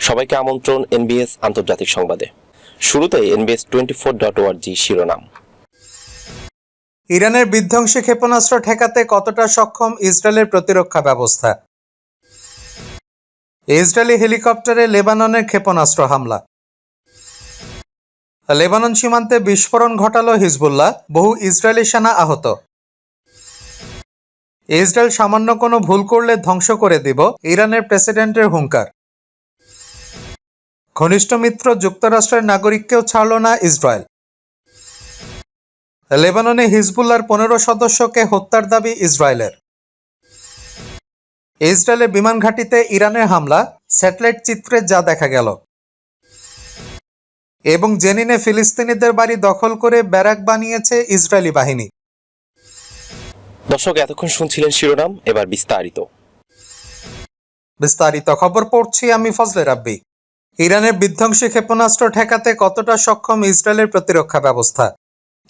সবাইকে আমন্ত্রণ এনবিএস আন্তর্জাতিক সংবাদে। শুরুতে এনবিএস টোয়েন্টি ফোর ডট ওয়ার্জি শিরোনাম। ইরানের বিধ্বংসী ক্ষেপণাস্ত্র ঠেকাতে কতটা সক্ষম ইসরায়েলের প্রতিরক্ষা ব্যবস্থা? ইসরায়েলি হেলিকপ্টারে লেবাননের ক্ষেপণাস্ত্র হামলা। লেবানন সীমান্তে বিস্ফোরণ ঘটালো হিজবুল্লাহ, বহু ইসরায়েলি সেনা আহত। ইসরায়েল সামান্য কোনো ভুল করলে ধ্বংস করে দিব ইরানের প্রেসিডেন্টের হুঙ্কার। ঘনিষ্ঠ মিত্র যুক্তরাষ্ট্রের নাগরিককেও ছাড়ল না ইসরায়েল। লেবাননে হিজবুল্লার পনেরো সদস্যকে হত্যার দাবি ইসরায়েলের। ইসরায়েলের বিমান ঘাঁটিতে ইরানের হামলা স্যাটেলাইট চিত্রে যা দেখা গেল। এবং জেনিনে ফিলিস্তিনিদের বাড়ি দখল করে ব্যারাক বানিয়েছে ইসরায়েলি বাহিনী। দর্শক এতক্ষণ শুনছিলেন শিরোনাম এবার বিস্তারিত। বিস্তারিত খবর পড়ছি আমি ফজলে রাব্বি। ইরানের বিধ্বংসী ক্ষেপণাস্ত্র ঠেকাতে কতটা সক্ষম ইসরায়েলের প্রতিরক্ষা ব্যবস্থা?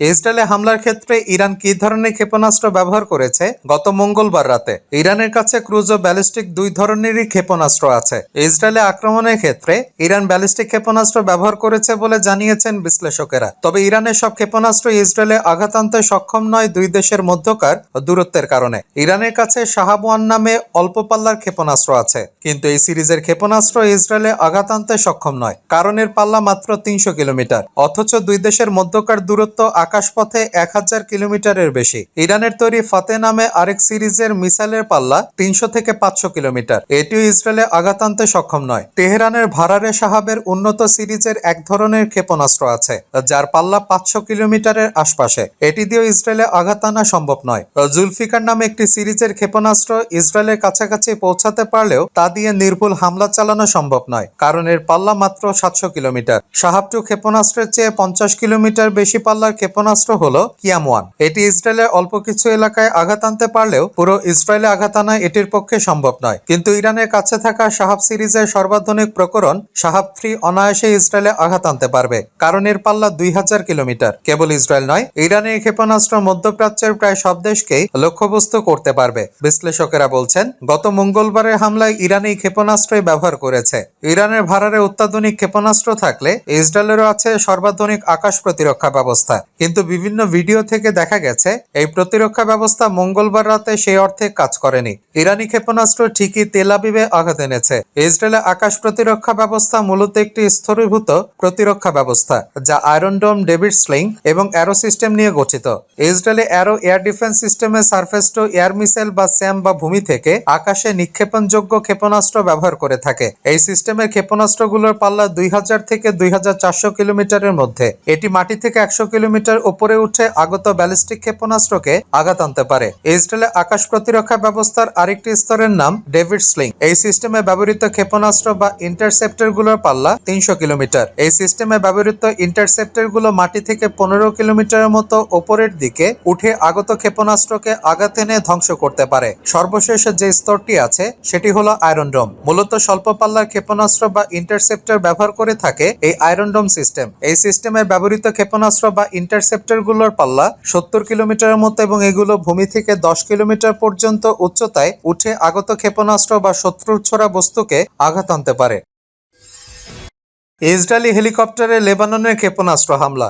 ইসরায়েলে হামলার ক্ষেত্রে ইরান কি ধরনের ক্ষেপণাস্ত্র ব্যবহার করেছে? গত মঙ্গলবার রাতে ইরানের কাছে ক্রুজ ও ব্যালিস্টিক দুই ধরনেরই ক্ষেপণাস্ত্র আছে। ইসরায়েলে আক্রমণের ক্ষেত্রে ইরান ব্যালিস্টিক ক্ষেপণাস্ত্র ব্যবহার করেছে বলে জানিয়েছেন বিশ্লেষকেরা। তবে ইরানের সব ক্ষেপণাস্ত্র ইসরায়েলে আঘাত আনতে সক্ষম নয় দুই দেশের মধ্যকার দূরত্বের কারণে। ইরানের কাছে শাহাবওয়ান নামে অল্প পাল্লার ক্ষেপণাস্ত্র আছে। কিন্তু এই সিরিজের ক্ষেপণাস্ত্র ইসরায়েলে আঘাত আনতে সক্ষম নয়। কারণের পাল্লা মাত্র তিনশো কিলোমিটার। অথচ দুই দেশের মধ্যকার দূরত্ব আকাশপথে এক হাজার কিলোমিটারের বেশি। ইরানের তৈরি ফাতে নামে আরেক সিরিজের মিসাইলের পাল্লা তিনশো থেকে পাঁচশো কিলোমিটার। এটিও ইসরায়েলে আঘাত আনতে সক্ষম নয়। তেহরানের ভারারে সাহাবের উন্নত সিরিজের এক ধরনের ক্ষেপণাস্ত্র আছে, যার পাল্লা পাঁচশো কিলোমিটারের আশপাশে। এটি দিয়েও ইসরায়েলে আঘাত আনা সম্ভব নয়। জুলফিকার নামে একটি সিরিজের ক্ষেপণাস্ত্র ইসরায়েলের কাছাকাছি পৌঁছাতে পারলেও তা দিয়ে নির্ভুল হামলা চালানো সম্ভব নয়, কারণ এর পাল্লা মাত্র সাতশো কিলোমিটার। সাহাবটু ক্ষেপণাস্ত্রের চেয়ে পঞ্চাশ কিলোমিটার বেশি পাল্লার ক্ষেপণাস্ত্র হলো কিয়াম ওয়ান। এটি ইসরায়েলের অল্প কিছু এলাকায় আঘাত আনতে পারলেও পুরো ইসরায়েলে আঘাত আনা এটির পক্ষে সম্ভব নয়। কিন্তু ইরানের কাছে থাকা সাহাব সিরিজের সর্বাধুনিক প্রকরণ সাহাব থ্রি অনায়াসে ইসরায়েলে আঘাত আনতে পারবে। কারণ এর পাল্লা দুই হাজার কিলোমিটার। কেবল ইসরায়েল নয় ইরানের ক্ষেপণাস্ত্র মধ্যপ্রাচ্যের প্রায় সব দেশকেই লক্ষ্যবস্তু করতে পারবে, বিশ্লেষকেরা বলছেন। গত মঙ্গলবারের হামলায় ইরান এই ক্ষেপণাস্ত্রই ব্যবহার করেছে। ইরানের ভাড়ারে অত্যাধুনিক ক্ষেপণাস্ত্র থাকলে ইসরায়েলেরও আছে সর্বাধুনিক আকাশ প্রতিরক্ষা ব্যবস্থা। কিন্তু বিভিন্ন ভিডিও থেকে দেখা গেছে, এই প্রতিরক্ষা ব্যবস্থা মঙ্গলবার রাতে সেই অর্থে কাজ করেনি। ইরানি ক্ষেপণাস্ত্র ঠিকই তেল আবিবে আঘাত এনেছে। ইসরায়েলের আকাশ প্রতিরক্ষা ব্যবস্থা মূলত একটি স্থরীভূত প্রতিরক্ষা ব্যবস্থা, যা আয়রন ডোম ডেভিড স্লিং এবং অ্যারো সিস্টেম নিয়ে গঠিত। ইসরায়েলে অ্যারো এয়ার ডিফেন্স সিস্টেমে সারফেস টু এয়ার মিসাইল বা স্যাম বা ভূমি থেকে আকাশে নিক্ষেপণযোগ্য ক্ষেপণাস্ত্র ব্যবহার করে থাকে। এই সিস্টেমের ক্ষেপণাস্ত্রগুলোর পাল্লা দুই হাজার থেকে দুই হাজার চারশো কিলোমিটারের মধ্যে। এটি মাটি থেকে একশো কিলোমিটার উপরে উঠে আগত ব্যালিস্টিক ক্ষেপণাস্ত্রকে আঘাত আনতে পারে। ইসরায়েলের আকাশ প্রতিরক্ষা ব্যবস্থার আরেকটি স্তরের নাম ডেভিড স্লিং। এই সিস্টেমে ব্যবহৃত ক্ষেপণাস্ত্র বা ইন্টারসেপ্টরগুলোর পাল্লা তিনশো কিলোমিটার। এই সিস্টেমে ব্যবহৃত ইন্টারসেপ্টরগুলো মাটি থেকে পনেরো কিলোমিটারের মতো ওপরের দিকে উঠে আগত ক্ষেপণাস্ত্রকে আঘাত এনে ধ্বংস করতে পারে। সর্বশেষ যে স্তরটি আছে, সেটি হলো আয়রন ডোম। মূলত স্বল্প পাল্লার ক্ষেপণাস্ত্র বা ইন্টারসেপ্টর ব্যবহার করে থাকে এই আয়রন ডোম সিস্টেম। এই সিস্টেমে ব্যবহৃত ক্ষেপণাস্ত্র বা ইন্টারসেপ্টর গুলোর পাল্লা সত্তর কিলোমিটারের মতো এবং এগুলো ভূমি থেকে দশ কিলোমিটার পর্যন্ত উচ্চতায় উঠে আগত ক্ষেপণাস্ত্র বা শত্রুর ছোড়া বস্তুকে আঘাত আনতে পারে। ইসরায়েলি হেলিকপ্টারে লেবাননের ক্ষেপণাস্ত্র হামলা।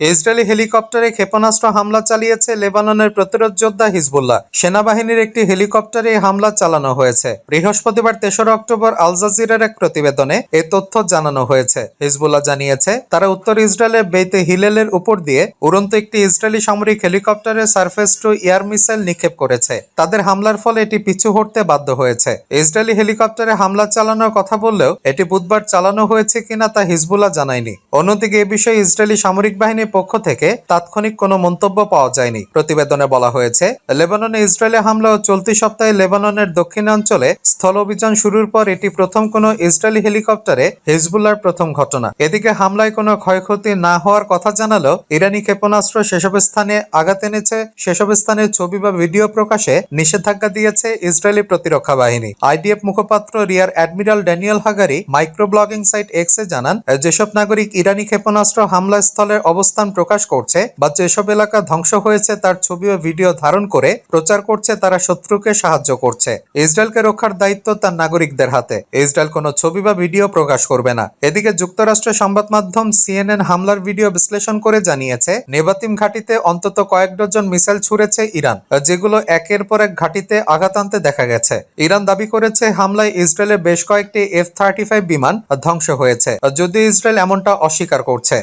ইসরায়েলি হেলিকপ্টারে ক্ষেপণাস্ত্র হামলা চালিয়েছে লেবাননের প্রতিরোধ যোদ্ধা হিজবুল্লাহ। সেনাবাহিনীর একটি হেলিকপ্টারে হামলা চালানো হয়েছে। বৃহস্পতিবার তেসরা অক্টোবর আল জাজিরার এক প্রতিবেদনে এ তথ্য জানানো হয়েছে। হিজবুল্লাহ জানিয়েছে, তারা উত্তর ইসরায়েলের বেইতে হিলেলের উপর দিয়ে উড়ন্ত একটি ইসরায়েলি সামরিক হেলিকপ্টারে সার্ফেস টু এয়ার মিসাইল নিক্ষেপ করেছে। তাদের হামলার ফলে এটি পিছু হটতে বাধ্য হয়েছে। ইসরায়েলি হেলিকপ্টারে হামলা চালানোর কথা বললেও এটি বুধবার চালানো হয়েছে কিনা তা হিজবুল্লাহ জানায়নি। অন্যদিকে এ বিষয়ে ইসরায়েলি সামরিক বাহিনীর পক্ষ থেকে তাৎক্ষণিক কোনো মন্তব্য পাওয়া যায়নি। প্রতিবেদনে বলা হয়েছে, লেবাননে ইসরায়েলি হামলা ও চলতি সপ্তাহে লেবাননের দক্ষিণাঞ্চলে স্থল অভিযান শুরুর পর এটি প্রথম কোনো ইসরায়েলি হেলিকপ্টারে হিজবুল্লার প্রথম ঘটনা। এদিকে হামলায় কোনো ক্ষয়ক্ষতি না হওয়ার কথা জানালেও ইরানি ক্ষেপণাস্ত্র সেসব স্থানে আঘাত এনেছে। সেসব স্থানের ছবি বা ভিডিও প্রকাশে নিষেধাজ্ঞা দিয়েছে ইসরায়েলি প্রতিরক্ষা বাহিনী। আইডিএফ মুখপাত্র rear admiral Daniel Hagari micro blogging site এক্সে জানান, যেসব নাগরিক ইরানি ক্ষেপণাস্ত্র হামলা স্থলের অবস্থান অবস্থান প্রকাশ করছে বা যেসব এলাকা ধ্বংস হয়েছে তার ছবি ও ভিডিও ধারণ করে প্রচার করছে তারা শত্রুকে সাহায্য করছে। ইসরায়েলকে রক্ষার দায়িত্ব তার নাগরিকদের হাতে। ইসরায়েল কোনো ছবি বা ভিডিও প্রকাশ করবে না। এদিকে যুক্তরাষ্ট্রের সংবাদ মাধ্যম সিএনএন হামলার ভিডিও বিশ্লেষণ করে জানিয়েছে, নেবাতিম ঘাটিতে অন্তত কয়েক ডজন মিসাইল ছুড়েছে ইরান, যেগুলো একের পর এক ঘাটিতে আঘাত আনতে দেখা গেছে। ইরান দাবি করেছে, হামলায় ইসরায়েলের বেশ কয়েকটি এফ থার্টি ফাইভ বিমান ধ্বংস হয়েছে, যদিও ইসরায়েল এমনটা অস্বীকার করছে।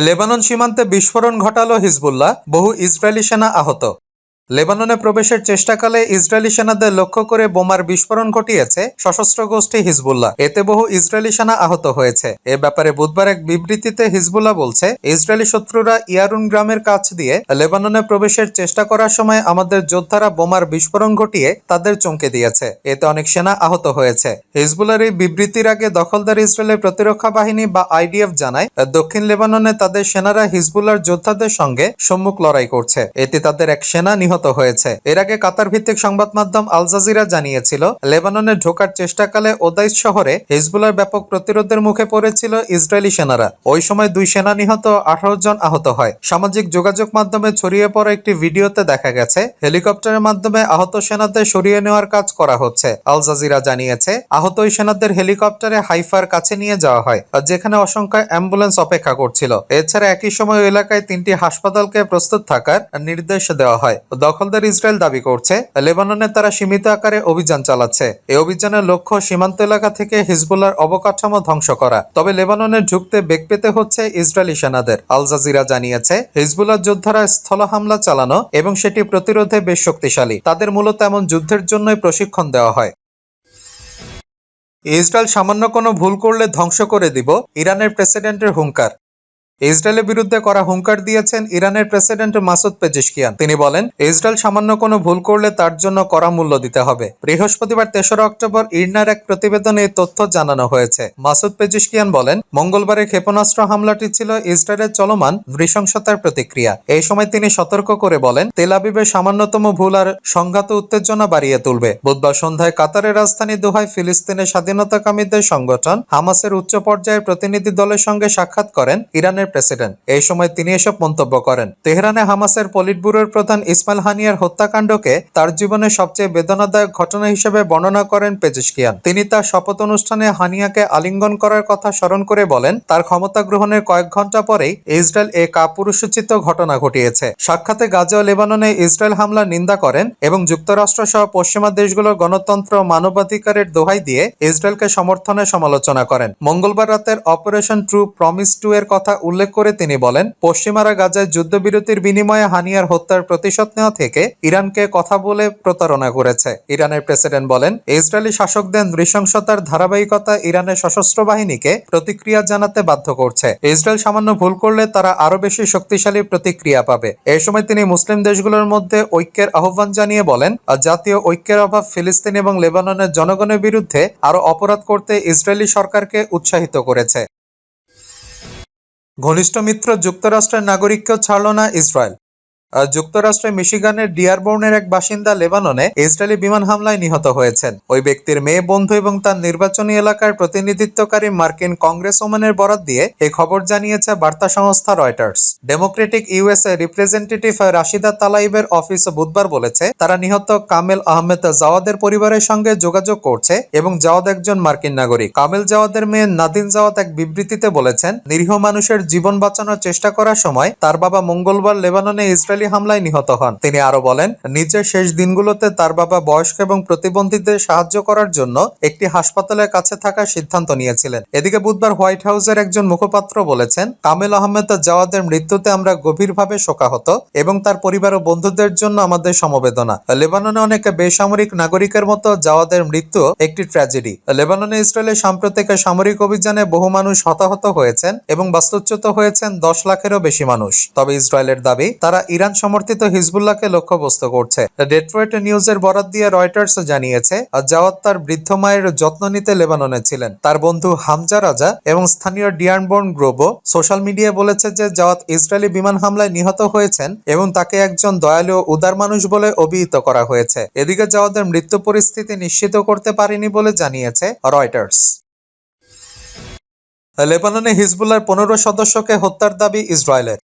লেবানন সীমান্তে বিস্ফোরণ ঘটালো হিজবুল্লাহ বহু ইসরায়েলি সেনা আহত। লেবাননে প্রবেশের চেষ্টাকালে ইসরায়েলি সেনাদের লক্ষ্য করে বোমার বিস্ফোরণ ঘটিয়েছে সশস্ত্র গোষ্ঠী হিজবুল্লাহ। এতে বহু ইসরায়েলি সেনা আহত হয়েছে। এ ব্যাপারে বুধবার এক বিবৃতিতে হিজবুল্লাহ বলছে, ইসরায়েলি শত্রুরা ইয়ারুন গ্রামের কাছ দিয়ে লেবাননে প্রবেশের চেষ্টা করার সময় আমাদের যোদ্ধারা বোমার বিস্ফোরণ ঘটিয়ে তাদের চমকে দিয়েছে। এতে অনেক সেনা আহত হয়েছে। হিজবুল্লার এই বিবৃতির আগে দখলদার ইসরায়েলের প্রতিরক্ষা বাহিনী বা আইডিএফ জানায়, দক্ষিণ লেবাননে তাদের সেনারা হিজবুল্লার যোদ্ধাদের সঙ্গে সম্মুখ লড়াই করছে। এতে তাদের এক সেনা নিহত হয়েছে। এর আগে কাতার ভিত্তিক সংবাদ মাধ্যম আল জাজিরা জানিয়েছিল, লেবাননে ঢোকার চেষ্টাকালে ওদাইস শহরে হিজবুল্লার ব্যাপক প্রতিরোধের মুখে পড়েছিল ইসরায়েলি সেনারা। ওই সময় দুই সেনা নিহত আঠারো জন আহত হয়। সামাজিক যোগাযোগ মাধ্যমে ছড়িয়ে পড়া একটি ভিডিওতে দেখা গেছে, হেলিকপ্টারের মাধ্যমে আহত সেনাদের সরিয়ে নেওয়ার কাজ করা হচ্ছে। আল জাজিরা জানিয়েছে আহত ওই সেনাদের হেলিকপ্টারে হাইফার কাছে নিয়ে যাওয়া হয়, আর যেখানে অসংখ্য অ্যাম্বুলেন্স অপেক্ষা করছিল। এছাড়া একই সময় এলাকায় তিনটি হাসপাতালকে প্রস্তুত থাকার নির্দেশ দেওয়া হয়। দখলদার ইসরায়েল দাবি করছে লেবাননে তারা সীমিত আকারে অভিযান চালাচ্ছে। এই অভিযানের লক্ষ্য সীমান্ত এলাকা থেকে হিজবুল্লার অবকাঠামো ধ্বংস করা। তবে লেবাননে ঢুকতে বেগ পেতে হচ্ছে ইসরায়েলি সেনাদের। আল জাজিরা জানিয়েছে, হিজবুল্লাহ যোদ্ধারা স্থল হামলা চালানো এবং সেটি প্রতিরোধে বেশ শক্তিশালী। তাদের মূলত এমন যুদ্ধের জন্যই প্রশিক্ষণ দেওয়া হয়। ইসরায়েল সামান্য কোনো ভুল করলে ধ্বংস করে দিব, ইরানের প্রেসিডেন্টের হুঙ্কার। ইসরায়েলের বিরুদ্ধে করা হুঙ্কার দিয়েছেন ইরানের প্রেসিডেন্ট মাসুদ পেজিশকিয়ান। তিনি বলেন, ইসরায়েল সামান্য কোনো ভুল করলে তার জন্য কড়া মূল্য দিতে হবে। বৃহস্পতিবার তেসরা অক্টোবর ইরনার এক প্রতিবেদনে এই তথ্য জানানো হয়েছে। মাসুদ পেজিশকিয়ান বলেন, মঙ্গলবারের ক্ষেপণাস্ত্র হামলাটি ছিল ইসরায়েলের চলমান নৃশংসতার প্রতিক্রিয়া। এই সময় তিনি সতর্ক করে বলেন, তেল সামান্যতম ভুল আর সংঘাত উত্তেজনা বাড়িয়ে তুলবে। বুধবার সন্ধ্যায় কাতারের রাজধানী দোহায় ফিলিস্তিনের স্বাধীনতাকামীদের সংগঠন হামাসের উচ্চ পর্যায়ের প্রতিনিধি দলের সঙ্গে সাক্ষাৎ করেন ইরানের প্রেসিডেন্ট। এই সময় তিনি এসব মন্তব্য করেন। তেহরানে হামাসের পলিট ব্যুরোর প্রধান ইসমাইল হানিয়ার হত্যাকাণ্ডকে তার জীবনের সবচেয়ে বেদনাদায়ক ঘটনা হিসেবে বর্ণনা করেন পেজিশকিয়ান। তিনি তার শপথ অনুষ্ঠানে হানিয়াকে আলিঙ্গন করার কথা স্মরণ করে বলেন, তার ক্ষমতা গ্রহণের কয়েক ঘণ্টা পরেই ইসরায়েল এ কাপুরুষোচিত ঘটনা ঘটিয়েছে। সাক্ষাতে গাজা ও লেবাননে ইসরায়েল হামলার নিন্দা করেন এবং যুক্তরাষ্ট্র সহ পশ্চিমা দেশগুলোর গণতন্ত্র মানবাধিকারের দোহাই দিয়ে ইসরায়েলকে সমর্থনে সমালোচনা করেন। মঙ্গলবার রাতের অপারেশন ট্রু প্রমিস টু এর কথা উল্লেখ করে তিনি বলেন পশ্চিমারা গাজায় যুদ্ধবিরতির বিনিময়ে হানিয়ার হত্যার প্রতিশোধ নেওয়া থেকে ইরানকে কথা বলে প্রতারণা করেছে। ইরানের প্রেসিডেন্ট বলেন, ইসরায়েলি শাসকদের নৃশংসতার ধারাবাহিকতা ইরানের সশস্ত্র বাহিনীকে প্রতিক্রিয়া জানাতে বাধ্য করছে। ইসরায়েল সামান্য ভুল করলে তারা আরও বেশি শক্তিশালী প্রতিক্রিয়া পাবে। এই সময় তিনি মুসলিম দেশগুলোর মধ্যে ঐক্যের আহ্বান জানিয়ে বলেন জাতীয় ঐক্যের অভাব ফিলিস্তিন এবং লেবাননের জনগণের বিরুদ্ধে আরও অপরাধ করতে ইসরায়েলি সরকারকে উৎসাহিত করেছে। ঘনিষ্ঠ মিত্র যুক্তরাষ্ট্রের নাগরিককেও ছাড়ল না ইসরায়েল। যুক্তরাষ্ট্রের মিশিগানের ডিয়ারবোর্নের এক বাসিন্দা লেবাননে ইসরায়েলি বিমান হামলায় নিহত হয়েছেন। ওই ব্যক্তির মেয়ে, বন্ধু এবং তার নির্বাচনী এলাকার প্রতিনিধিত্বকারী মার্কিন কংগ্রেস ওম্যানের বরাত দিয়ে এই খবর জানিয়েছে বার্তা সংস্থা Reuters. Democratic USA representative Rashida তালাইবের office বুধবার বলেছে, তারা নিহত কামেল আহমেদ জাওয়াদের পরিবারের সঙ্গে যোগাযোগ করছে এবং জাওয়াদ একজন মার্কিন নাগরিক। কামেল জাওয়াদের মেয়ে নাদিন জাওয়াদ এক বিবৃতিতে বলেছেন, নিরীহ মানুষের জীবন বাঁচানোর চেষ্টা করার সময় তার বাবা মঙ্গলবার লেবাননে ইসরায়েলি হামলায় নিহত হন। তিনি আরও বলেন নিজের শেষ দিনগুলোতে তার বাবা বয়স্ক এবং প্রতিবন্ধীদের সাহায্য করার জন্য একটি হাসপাতালের কাছে থাকার সিদ্ধান্ত নিয়েছিলেন। এদিকে বুধবার হোয়াইট হাউসের একজন মুখপাত্র বলেছেন, কামেল আহমেদ জাওয়াদের মৃত্যুতে আমরা গভীরভাবে শোকাহত এবং তার পরিবার ও বন্ধুদের জন্য আমাদের সমবেদনা। লেবাননে অনেক বেসামরিক নাগরিকের মতো জাওয়াদের মৃত্যু একটি ট্র্যাজেডি। লেবাননে ইসরায়েলের সাম্প্রতিক সামরিক অভিযানে বহু মানুষ হতাহত হয়েছেন এবং বাস্তুচ্যুত হয়েছেন দশ লাখেরও বেশি মানুষ। তবে ইসরায়েলের দাবি, তারা ইরান সমর্থিত হিজবুল্লাহকে লক্ষ্যবস্তু করছে। ডেট্রয়েট নিউজের বরাত দিয়ে রয়টার্স জানিয়েছে, জাওয়াত তার বৃদ্ধ মায়ের যত্ন নিতে লেবাননে ছিলেন। তার বন্ধু হামজা রাজা এবং স্থানীয় ডিয়ারবোর্ন গ্রোবো সোশ্যাল মিডিয়ায় বলেছে যে জাওয়াত ইসরায়েলি বিমান হামলায় নিহত হয়েছেন এবং তাকে একজন দয়ালু ও উদার মানুষ বলে অভিহিত করা হয়েছে। এদিকে জাওয়াদের মৃত্যু পরিস্থিতি নিশ্চিত করতে পারেনি বলে জানিয়েছে রয়টার্স লেবাননে হিজবুল্লার পনেরো সদস্যকে হত্যার দাবি ইসরায়েলের।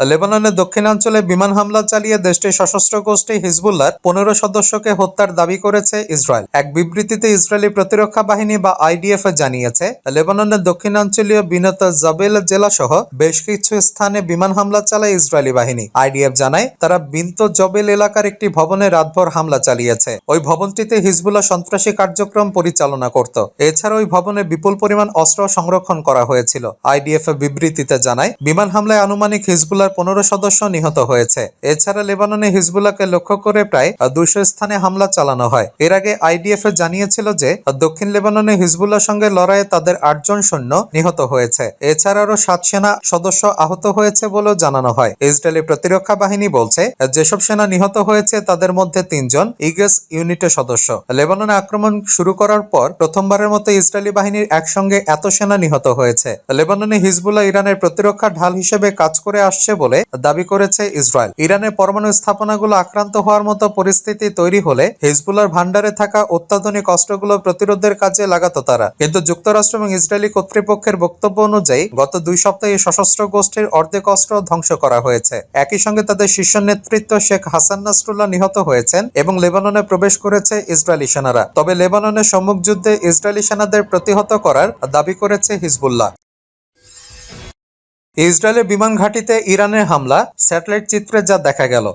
লেবাননের দক্ষিণাঞ্চলে বিমান হামলা চালিয়ে দেশটির সশস্ত্র গোষ্ঠী হিজবুল্লার পনেরো সদস্যকে হত্যার দাবি করেছে ইসরায়েল। এক বিবৃতিতে ইসরায়েলি প্রতিরক্ষা বাহিনী বা আইডিএফ জানিয়েছে, লেবাননের দক্ষিণাঞ্চলীয় বিনত জাবেল জেলা সহ বেশ কিছু স্থানে বিমান হামলা চালায় ইসরায়েলি বাহিনী। আইডিএফ জানায়, তারা বিন্ত জবেল এলাকার একটি ভবনে রাতভর হামলা চালিয়েছে। ওই ভবনটিতে হিজবুল্লাহ সন্ত্রাসী কার্যক্রম পরিচালনা করত। এছাড়া ওই ভবনে বিপুল পরিমাণ অস্ত্র সংরক্ষণ করা হয়েছিল। আইডিএফ বিবৃতিতে জানায়, বিমান হামলায় আনুমানিক হিজবুল্লাহর পনেরো সদস্য নিহত হয়েছে। এছাড়া লেবাননে হিজবুল্লাহকে লক্ষ্য করে প্রায় দুশো স্থানে হামলা চালানো হয়। এর আগে আইডিএফ জানিয়েছিল যে, দক্ষিণ লেবাননে হিজবুল্লাহর সঙ্গে লড়াইয়ে তাদের আটজন সৈন্য নিহত হয়েছে। এছাড়া আরও সাত সেনা সদস্য আহত হয়েছে বলেও জানানো হয়। ইসরায়েলি প্রতিরক্ষা বাহিনী বলছে, যেসব সেনা নিহত হয়েছে তাদের মধ্যে তিনজন ইগেস ইউনিটের সদস্য। লেবাননে আক্রমণ শুরু করার পর প্রথমবারের মতো ইসরায়েলি বাহিনীর একসঙ্গে এত সেনা নিহত হয়েছে। লেবাননে হিজবুল্লাহ ইরানের প্রতিরক্ষা ঢাল হিসেবে কাজ করে আসছে বলে দাবি করেছে ইসরায়েল। ইরানের পরমাণু স্থাপনাগুলো আক্রান্ত হওয়ার মতো পরিস্থিতি তৈরি হলে হিজবুল্লাহর ভান্ডারে থাকা অত্যাধুনিক অস্ত্রগুলো প্রতিরোধের কাজে লাগাতো তারা। কিন্তু যুক্তরাষ্ট্র এবং ইসরায়েলি কর্তৃপক্ষের বক্তব্য অনুযায়ী গত দুই সপ্তাহে সশস্ত্র গোষ্ঠীর অর্ধেক অস্ত্র ধ্বংস করা হয়েছে। একই সঙ্গে তাদের শীর্ষ নেতৃত্ব শেখ হাসান নাসরুল্লাহ নিহত হয়েছেন এবং লেবাননে প্রবেশ করেছে ইসরায়েলি সেনারা। তবে লেবাননের সম্মুখ যুদ্ধে ইসরায়েলি সেনাদের প্রতিহত করার দাবি করেছে হিজবুল্লাহ। ইসরায়েলের বিমান ঘাঁটিতে ইরানের হামলা স্যাটেলাইট চিত্রে যা দেখা গেল।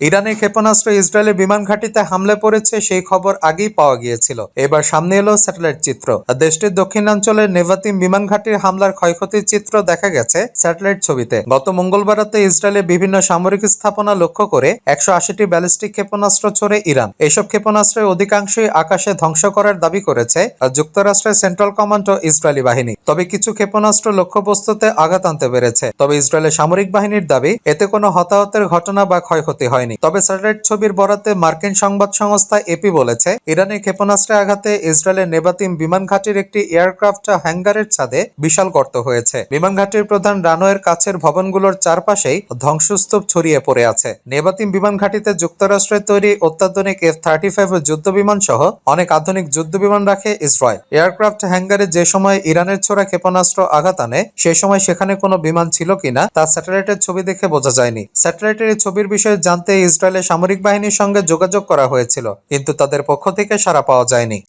ইরানের ক্ষেপণাস্ত্র ইসরায়েলের বিমান ঘাঁটিতে হামলে পড়েছে সেই খবর আগেই পাওয়া গিয়েছিল। এবার সামনে এলো স্যাটেলাইট চিত্র। দেশটির দক্ষিণাঞ্চলের নেভাতিম বিমান ঘাঁটির হামলার ক্ষয়ক্ষতির চিত্র দেখা গেছে স্যাটেলাইট ছবিতে। গত মঙ্গলবার রাতে ইসরায়েলের বিভিন্ন সামরিক স্থাপনা লক্ষ্য করে একশো আশিটি ব্যালিস্টিক ক্ষেপণাস্ত্র ছড়ে ইরান। এসব ক্ষেপণাস্ত্রের অধিকাংশই আকাশে ধ্বংস করার দাবি করেছে যুক্তরাষ্ট্রের সেন্ট্রাল কমান্ড ও ইসরায়েলি বাহিনী। তবে কিছু ক্ষেপণাস্ত্র লক্ষ্যবস্তুতে আঘাত আনতে পেরেছে। তবে ইসরায়েলের সামরিক বাহিনীর দাবি, এতে কোনো হতাহতের ঘটনা বা ক্ষয়ক্ষতি হয়নি। তবে স্যাটেলাইট ছবির বরাতে মার্কিন সংবাদ সংস্থা এপি বলেছে ইরানের ক্ষেপণাস্ত্রে আঘাতে ইসরায়েলের নেবাতিম বিমান ঘাঁটির একটি এয়ারক্রাফট হ্যাঙ্গারের ছাদে বিশাল গর্ত হয়েছে। বিমান ঘাঁটির প্রধান রানওয়ের কাছের ভবনগুলোর চারপাশেই ধ্বংসস্তূপ ছড়িয়ে পড়ে আছে। নেবাতিম বিমান ঘাঁটিতে যুক্তরাষ্ট্রের তৈরি অত্যাধুনিক এফ থার্টি ফাইভ যুদ্ধ বিমান সহ অনেক আধুনিক যুদ্ধ বিমান রাখে ইসরায়েল। এয়ারক্রাফট হ্যাঙ্গারে যে সময় ইরানের ছোড়া ক্ষেপণাস্ত্র আঘাত আনে, সে সময় সেখানে কোনো বিমান ছিল কিনা তা স্যাটেলাইটের ছবি দেখে বোঝা যায়নি। স্যাটেলাইটের এই ছবির বিষয়ে জানতে ইসরায়েলের সামরিক বাহিনীর সঙ্গে যোগাযোগ করা হয়েছিল, কিন্তু তাদের পক্ষ থেকে সাড়া পাওয়া যায়নি।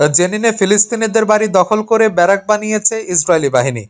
জেনিনে ফিলিস্তিনিদের বাড়ি দখল করে ব্যারাক বানিয়েছে ইসরায়েলি বাহিনী।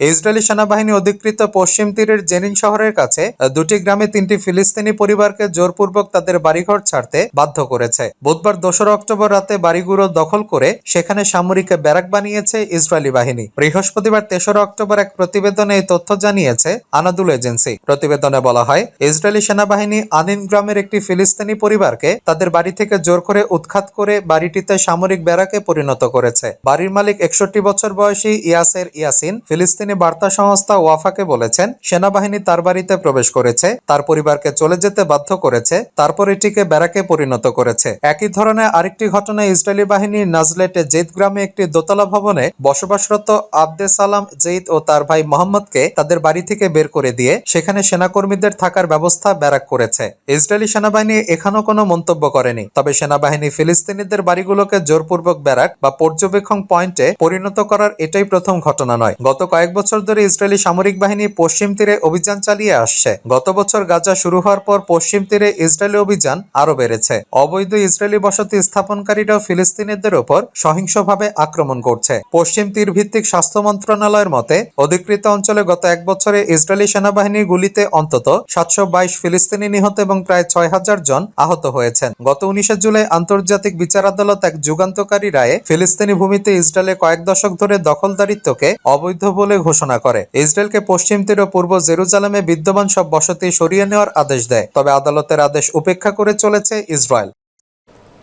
ইসরায়েলি সেনাবাহিনী অধিকৃত পশ্চিম তীরের জেনিন শহরের কাছে দুটি গ্রামে তিনটি ফিলিস্তিনি পরিবারকে জোরপূর্বক তাদের বাড়িঘর ছাড়তে বাধ্য করেছে। বুধবার দোসরা অক্টোবর রাতে বাড়িগুলো দখল করে সেখানে সামরিক ব্যারাক বানিয়েছে ইসরায়েলি বাহিনী। বৃহস্পতিবার তেসরা অক্টোবর এক প্রতিবেদনে এই তথ্য জানিয়েছে আনাদুল এজেন্সি। প্রতিবেদনে বলা হয়, ইসরায়েলি সেনাবাহিনী আনিন গ্রামের একটি ফিলিস্তিনি পরিবারকে তাদের বাড়ি থেকে জোর করে উৎখাত করে বাড়িটিতে সামরিক ব্যারাকে পরিণত করেছে। বাড়ির মালিক একষট্টি বছর বয়সী ইয়াসের ইয়াসিন ফিলিস্তিনি বার্তা সংস্থা ওয়াফাকে বলেছেন, সেনাবাহিনী তার বাড়িতে প্রবেশ করেছে, তার পরিবারকে চলে যেতে বাধ্য করেছে, তারপর এটিকে ব্যারাকে পরিণত করেছে। একই ধরনের আরেকটি ঘটনায় ইসরায়েলি বাহিনী নাজলেটে জেদ গ্রামে একটি দোতলা ভবনে বসবাসরত আবদে সালাম জেইদ ও তার ভাই মোহাম্মদকে তাদের বাড়ি থেকে বের করে দিয়ে সেখানে সেনাকর্মীদের থাকার ব্যবস্থা ব্যারাক করেছে। ইসরায়েলি সেনাবাহিনী এখানেও কোনো মন্তব্য করেনি, তবে সেনাবাহিনী ফিলিস্তিনিদের বাড়িগুলোকে জোরপূর্বক ব্যারাক বা পর্যবেক্ষণ পয়েন্টে পরিণত করার এটাই প্রথম ঘটনা নয়। গত কয়েক বছর ধরে ইসরায়েলি সামরিক বাহিনী পশ্চিম তীরে অভিযান চালিয়ে আসছে। গত বছর গাজা শুরু হওয়ার পর পশ্চিম তীরে ইসরায়েলি অভিযান আরও বেড়েছে। অবৈধ ইসরায়েলি বসতি স্থাপনকারীরাও ফিলিস্তিনিদের ওপর সহিংসভাবে আক্রমণ করছে। পশ্চিম তীর ভিত্তিক স্বাস্থ্য মন্ত্রণালয়ের মতে, অধিকৃত অঞ্চলে গত এক বছরে ইসরায়েলি সেনাবাহিনীর গুলিতে অন্তত সাতশো বাইশ ফিলিস্তিনি নিহত এবং প্রায় ছয় হাজার জন আহত হয়েছেন। গত উনিশে জুলাই আন্তর্জাতিক বিচার আদালত এক যুগান্তকারী রায়ে ফিলিস্তিনি ভূমিতে ইসরায়েলে কয়েক দশক ধরে দখলদারিত্বকে অবৈধ বলে ঘোষণা করে। ইসরায়েলকে পশ্চিম তীর ও পূর্ব জেরুজালেমে বিদ্যমান সব বসতি সরিয়ে নেওয়ার আদেশ দেয়, তবে আদালতের আদেশ উপেক্ষা করে চলেছে ইসরায়েল।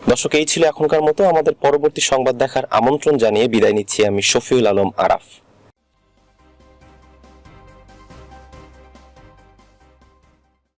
দর্শক, এই ছিল এখনকার মতো। আমাদের পরবর্তী সংবাদ দেখার আমন্ত্রণ জানিয়ে বিদায় নিচ্ছি আমি শফিউল আলম আরাফ।